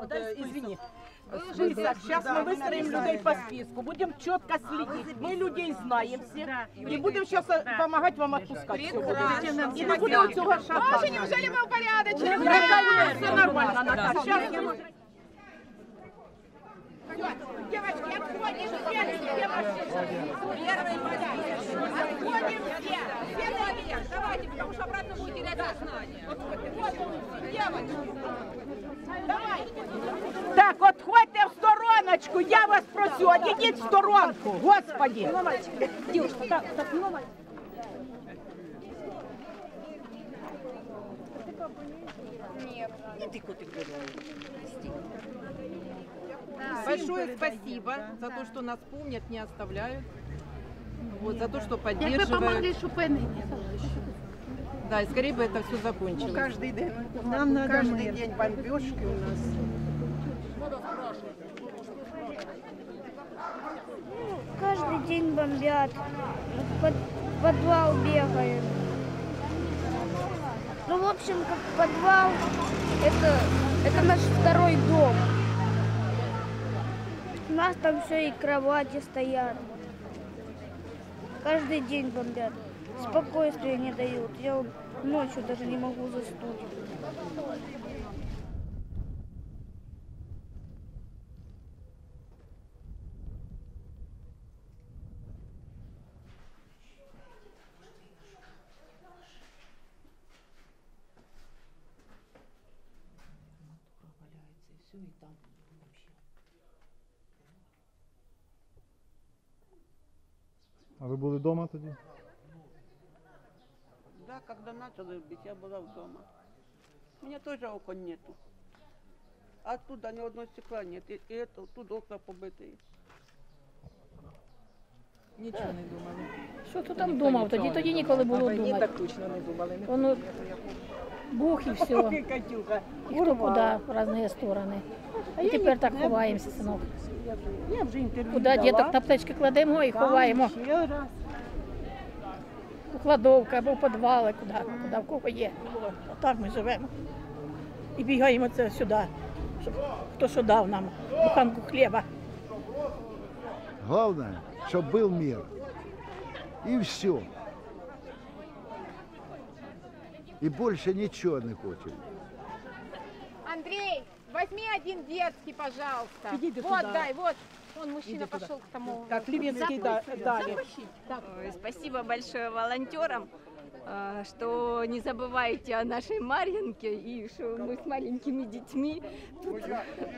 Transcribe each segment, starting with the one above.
Вот, э, извини. Список. Сейчас мы выстроим людей по списку. Будем четко следить. Мы людей знаем всех. И будем сейчас помогать вам отпускать. И не будем цього шапка. Неужели мы упорядочены? Все нормально, Наташа. Сейчас Девочки, отходим все, все машины. Первый. Отходим все. Все наверх. Давайте, потому что обратно будет терять сознание. Девочки. Давай. Так, отходьте в стороночку, я вас прошу, отійдіть в сторонку, господи. Девушка, так, так, не ломай. Большое спасибо за то, что нас помнят, не оставляют. Вот, за то, что Як ви поддерживают. помогли Шупенені? Да, и скорее бы это все закончилось. Каждый день. Нам надо каждый день бомбежки у нас. День бомбят. Под- подвал бегаем. Ну, в общем, как подвал, это, это наш второй дом. У нас там все и кровати стоят. Каждый день бомбят. Спокойствия не дают. Я ночью даже не могу заснуть. А ви були вдома тоді? Да, когда начали бить, я была дома. У меня тоже окон нету. А оттуда ни одного стекла нет. И, и это, тут окна побитые. Нічого не думали. Що ти там думав? Тоді тоді ніколи було Ні, думати. так точно не думали. Не Воно бух і все. Катюха. І хто куди в різні сторони. І тепер так ховаємося, синок. Я вже інтерв'ю Куди дала. діток на аптечки кладемо і ховаємо. Ще раз. У кладовку або в підвали, куди, куди в кого є. Отак ми живемо. І бігаємо це сюди, щоб хто що дав нам буханку хліба. Главное, чтобы был мир. И все. И больше ничего не хочет. Андрей, возьми один детский, пожалуйста. Иди ты вот, туда. дай, вот. Вон мужчина пошел к тому. Так, Левинский да- дали. Ой, Спасибо большое волонтерам, что не забываете о нашей Марьинке и что мы с маленькими детьми тут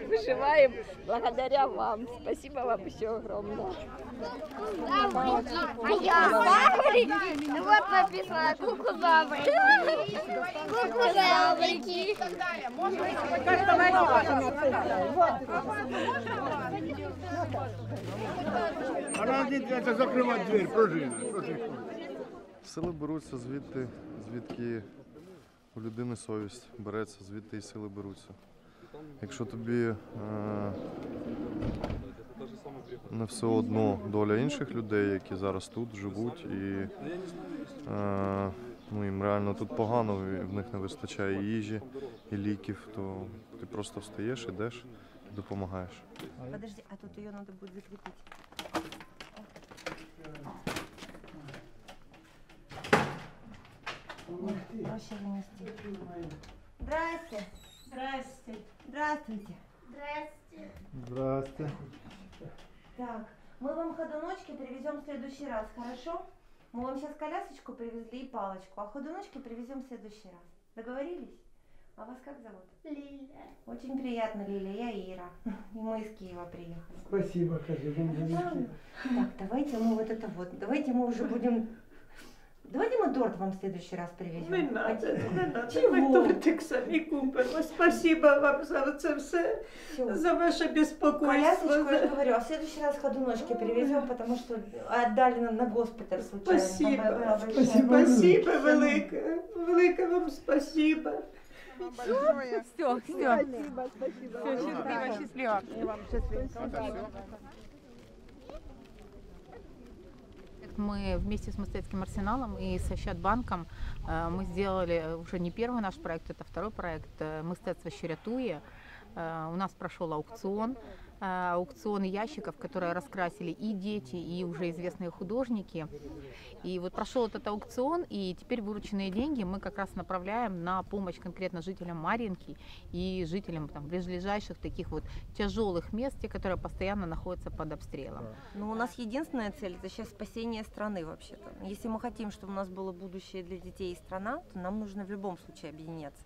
выживаем благодаря вам. Спасибо вам еще огромное. А я Забрики. Вот написано кукузабрики. Кукузабрики. А надо закрывать дверь, пружина. Сили беруться звідти, звідки у людини совість береться, звідти і сили беруться. Якщо тобі е, не все одно доля інших людей, які зараз тут живуть, і е, ну, їм реально тут погано, і в них не вистачає їжі, і ліків, то ти просто встаєш, ідеш і допомагаєш. Подожди, а тут ее надо будет закрепить. Проще вынести. Здрасте. Здрасте. Здравствуйте. Здрасте. Здрасте. Так, мы вам ходуночки привезем в следующий раз, хорошо? Мы вам сейчас колясочку привезли и палочку, а ходуночки привезем в следующий раз. Договорились? А вас как зовут? Лиля. Очень приятно, Лилия, я Ира. И мы из Киева приехали. Спасибо, Хазин. Так, давайте мы вот это вот, давайте мы уже будем... Давайте мы торт вам в следующий раз привезем. Не надо, Хотите? не надо. Чого? Ми тортик самі купимо. Спасибо вам за це все, Всё. за ваше безпокойство. Колясочку, я же говорю, а в следующий раз ходуночки привезем, потому что отдали на, на госпиталь случайно. Спасибо, спасибо, велике. Велике вам спасибо. Все, все. Спасибо, спасибо. Все, счастливо, счастливо. Мы вместе с Мостецким арсеналом и с Ощадбанком э, мы сделали уже не первый наш проект, это второй проект э, «Мистецтво що рятує». Э, У нас прошел аукцион, э, аукцион ящиков, которые раскрасили и дети, и уже известные художники. И вот прошел этот аукцион, и теперь вырученные деньги мы как раз направляем на помощь конкретно жителям Марьинки и жителям там, ближайших таких вот тяжелых мест, те, которые постоянно находятся под обстрелом. Ну, у нас единственная цель – это сейчас спасение страны вообще-то. Если мы хотим, чтобы у нас было будущее для детей и страна, то нам нужно в любом случае объединяться.